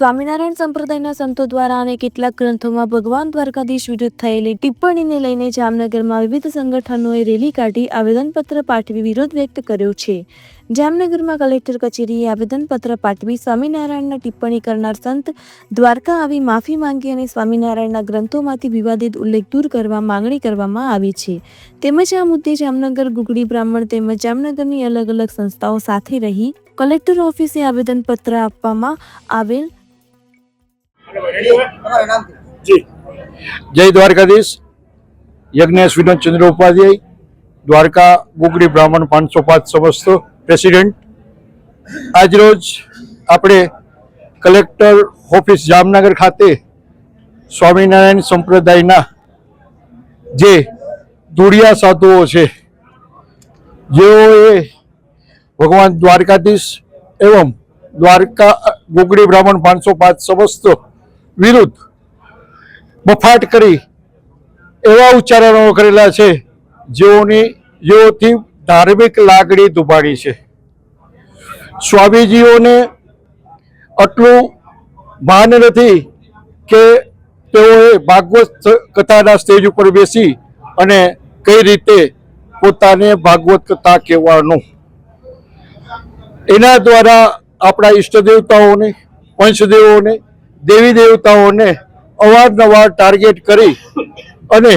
સ્વામિનારાયણ સંપ્રદાયના સંતો દ્વારા અને કેટલાક ગ્રંથોમાં ભગવાન દ્વારકાધીશ વિરુદ્ધ થયેલી ટિપ્પણીને લઈને જામનગરમાં વિવિધ સંગઠનોએ રેલી કાઢી આવેદનપત્ર પાઠવી વિરોધ વ્યક્ત કર્યો છે. જામનગરમાં કલેક્ટર કચેરીએ આવેદનપત્ર પાઠવી સ્વામિનારાયણના ટિપ્પણી કરનાર સંત દ્વારકા આવી માફી માંગી અને સ્વામિનારાયણના ગ્રંથોમાંથી વિવાદિત ઉલ્લેખ દૂર કરવા માંગણી કરવામાં આવી છે. તેમજ આ મુદ્દે જામનગર ગુગડી બ્રાહ્મણ તેમજ જામનગરની અલગ અલગ સંસ્થાઓ સાથે રહી કલેક્ટર ઓફિસે આવેદનપત્ર આપવામાં આવેલ જી. જય દ્વારકાધીશ. યજ્ઞેશ વિનોદ ચંદ્ર ઉપાધ્યાય. દ્વારકા ગુગડી બ્રાહ્મણ પાંચસો પાંચ સમસ્ત પ્રેસિડેન્ટ. આજરોજ આપણે કલેક્ટર ઓફિસ જામનગર ખાતે સ્વામિનારાયણ સંપ્રદાયના જે ધૂળિયા સાધુઓ છે, જેઓએ ભગવાન દ્વારકાધીશ એવમ દ્વારકા ગુગડી બ્રાહ્મણ પાંચસો પાંચ સમસ્ત વિરુદ્ધ બફાટ કરી એવા ઉચ્ચારણો કરેલા છે, જેઓની જેઓથી ધાર્મિક લાગણી દુભાડી છે. સ્વામીજીઓને આટલું ભાન નથી કે તેઓએ ભાગવત કથાના સ્ટેજ ઉપર બેસી અને કઈ રીતે પોતાને ભાગવત કથા કહેવાનું. એના દ્વારા આપણા ઈષ્ટ દેવતાઓને પંચદેવોને દેવી દેવતાઓને અવારનવાર ટાર્ગેટ કરી અને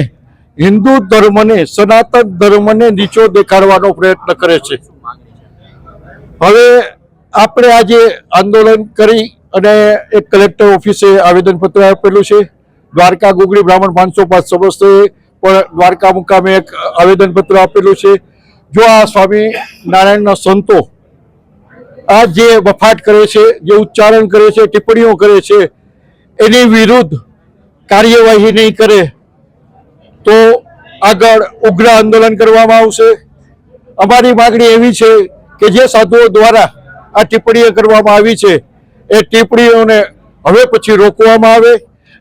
હિન્દુ ધર્મને, સનાતન ધર્મને નીચો દેખાડવાનો પ્રયત્ન કરે છે. હવે આપણે આજે આંદોલન કરી અને એક કલેક્ટર ઓફિસે આવેદનપત્ર આપેલું છે. દ્વારકા ગુગળી બ્રાહ્મણ પાંચસો પાંચ સમસ્તોએ પણ દ્વારકા મુકામે એક આવેદનપત્ર આપેલું છે. જો આ સ્વામી નારાયણના સંતો આ જે વફાટ કરે છે, જે ઉચ્ચારણ કરે છે, ટિપ્પણીઓ કરે છે, એની વિરુદ્ધ કાર્યવાહી નહીં કરે, તો આગળ ઉગ્ર આંદોલન કરવામાં આવશે. અમારી માગણી એવી છે કે જે સાધુઓ દ્વારા આ ટિપ્પણીઓ કરવામાં આવી છે, એ ટિપ્પણીઓને હવે પછી રોકવામાં આવે.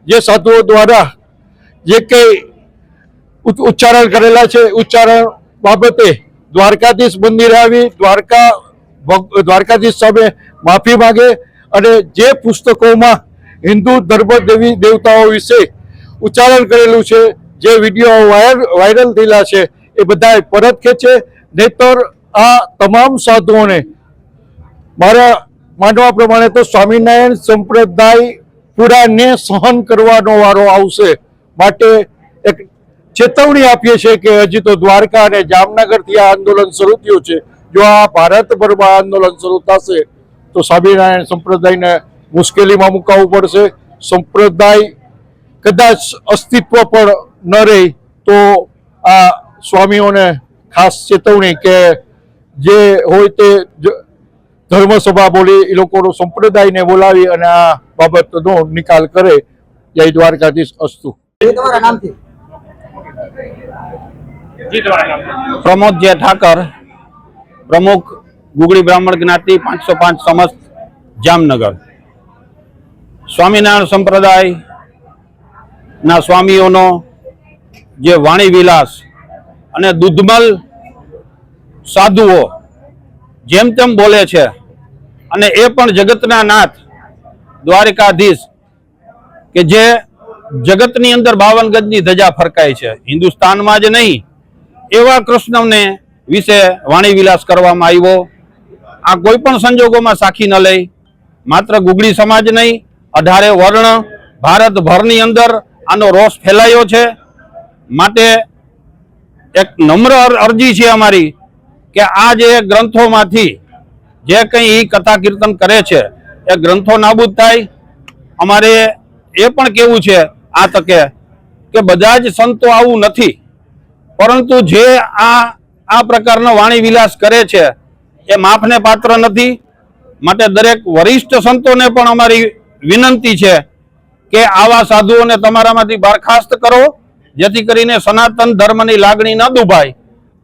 જે સાધુઓ દ્વારા જે કંઈ ઉચ્ચ- ઉચ્ચારણ કરેલા છે, ઉચ્ચારણ બાબતે દ્વારકાધીશ મંદિરે આવી, દ્વારકા દ્વારકાધીશ સામે માફી માંગે અને જે પુસ્તકોમાં હિન્દુ ધર્મ દેવી દેવતાઓ વિશે ઉચ્ચારણ કરેલું છે, જે વીડિયો વાયર વાયરલ થયેલા છે, એ બધા પરત ખેંચે. નહીતર આ તમામ સાધુઓને મારા માનવા પ્રમાણે તો સ્વામિનારાયણ સંપ્રદાય પૂરાને સહન કરવાનો વારો આવશે માટે એક ચેતવણી આપીએ છીએ કે હજી તો દ્વારકા અને જામનગરથી આ આંદોલન શરૂ થયું છે. જો આ ભારતભરમાં આંદોલન શરૂ થશે તો સ્વામિનારાયણ સંપ્રદાયને મુશ્કેલીમાં મુકાવવું પડશે. સંપ્રદાય કદાચ અસ્તિત્વ પણ ન રહે તો આ સ્વામીઓને ખાસ ચેતવણી કે જે હોય તે ધર્મસભા બોલી એ લોકોનો સંપ્રદાયને બોલાવી અને આ બાબતનો નિકાલ કરે. જય દ્વારકાધીશ અસ્તુ. તમારા પ્રમોદ જે ઠાકર. પ્રમુખ ગુગળી બ્રાહ્મણ જ્ઞાતિ પાંચસો પાંચ સમસ્ત જામનગર. સ્વામિનારાયણ સંપ્રદાય ના સ્વામીઓનો જે વાણી વિલાસ અને દુધમલ સાધુઓ જેમ તેમ બોલે છે અને એ પણ જગતના નાથ દ્વારિકાધીશ કે જે જગતની અંદર બાવન ગજની ધજા ફરકાય છે. હિન્દુસ્તાનમાં જ નહીં, એવા કૃષ્ણને વિશે વાણી વિલાસ કરવામાં આવ્યો. આ કોઈ પણ સંજોગોમાં સાખી ન લઈ. માત્ર ગુગળી સમાજ નહીં, અઢારે વર્ણ ભારતભરની અંદર આનો રોષ ફેલાયો છે. માટે એક નમ્ર અરજી છે અમારી કે આ જે ગ્રંથોમાંથી જે કંઈ એ કથા કીર્તન કરે છે, એ ગ્રંથો નાબૂદ થાય. અમારે એ પણ કેવું છે આ તકે કે બધા જ સંતો આવું નથી. પરંતુ જે આ આ પ્રકારનો વાણી વિલાસ કરે છે, એ માફને પાત્ર નથી. માટે દરેક વરિષ્ઠ સંતોને પણ અમારી વિનંતી છે કે આવા સાધુઓને તમારામાંથી બરખાસ્ત કરો, જેથી કરીને સનાતન ધર્મની લાગણી ન દુભાય.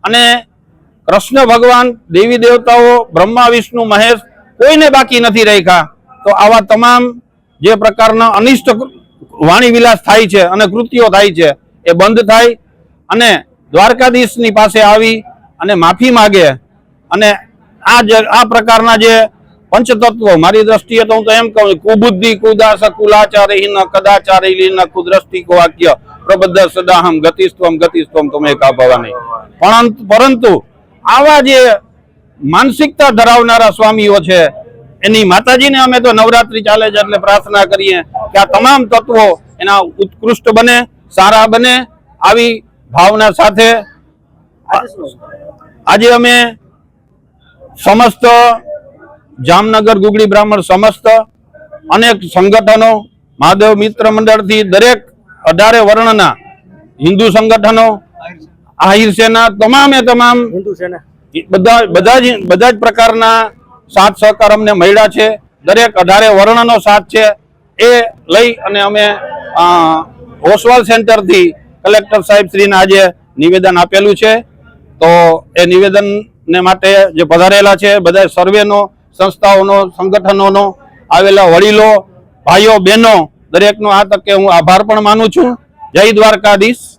અને કૃષ્ણ ભગવાન દેવી દેવતાઓ, બ્રહ્મા, વિષ્ણુ, મહેશ કોઈને બાકી નથી રાખ્યા. તો આવા તમામ જે પ્રકારના અનિષ્ટ વાણી વિલાસ થાય છે અને કૃત્યો થાય છે, એ બંધ થાય. અને દ્વારકાધીશની પાસે આવી અને માફી માગે. અને આ જે આ પ્રકારના જે પંચતત્વો, મારી દ્રષ્ટિએ તો હું તો એમ કહું કુબુદ્ધિ, કુદાસ, કુલાચારી ન કદાચારી કુદ્રષ્ટિ વાક્ય પ્રબદ્ધ, સદાહમ ગતિસ્તમ ગતિસ્તમ તમે કા ભવાની પરંતુ પરંતુ આવા જે માનસિકતા ધરાવનારા સ્વામીઓ છે, એની માતાજીને અમે તો નવરાત્રી ચાલે છે એટલે પ્રાર્થના કરીએ કે આ તમામ તત્વો એના ઉત્કૃષ્ટ બને, સારા બને, આવી ભાવના સાથે. આજે અમે સમસ્ત જામનગર ગુગળી બ્રાહ્મણ સમસ્ત અનેક સંગઠનો મહાદેવ મિત્ર મંડળથી દરેક અઢારે વર્ણના હિન્દુ સંગઠનો આહિર સેના તમામે તમામ બધા બધા જ બધા જ પ્રકારના સાથ સહકાર અમને મળ્યા છે. દરેક અઢારે વર્ણનો સાથ છે. એ લઈ અને અમે હોસવાલ સેન્ટરથી કલેક્ટર સાહેબ શ્રીને આજે નિવેદન આપેલું છે. તો એ નિવેદનને માટે જે પધારેલા છે, બધા સર્વેનો, સંસ્થાઓનો, સંગઠનોનો, આવેલા વડીલો, ભાઈઓ, બહેનો, દરેકનો આ તકે હું આભાર પણ માનું છું. જય દ્વારકાધીશ.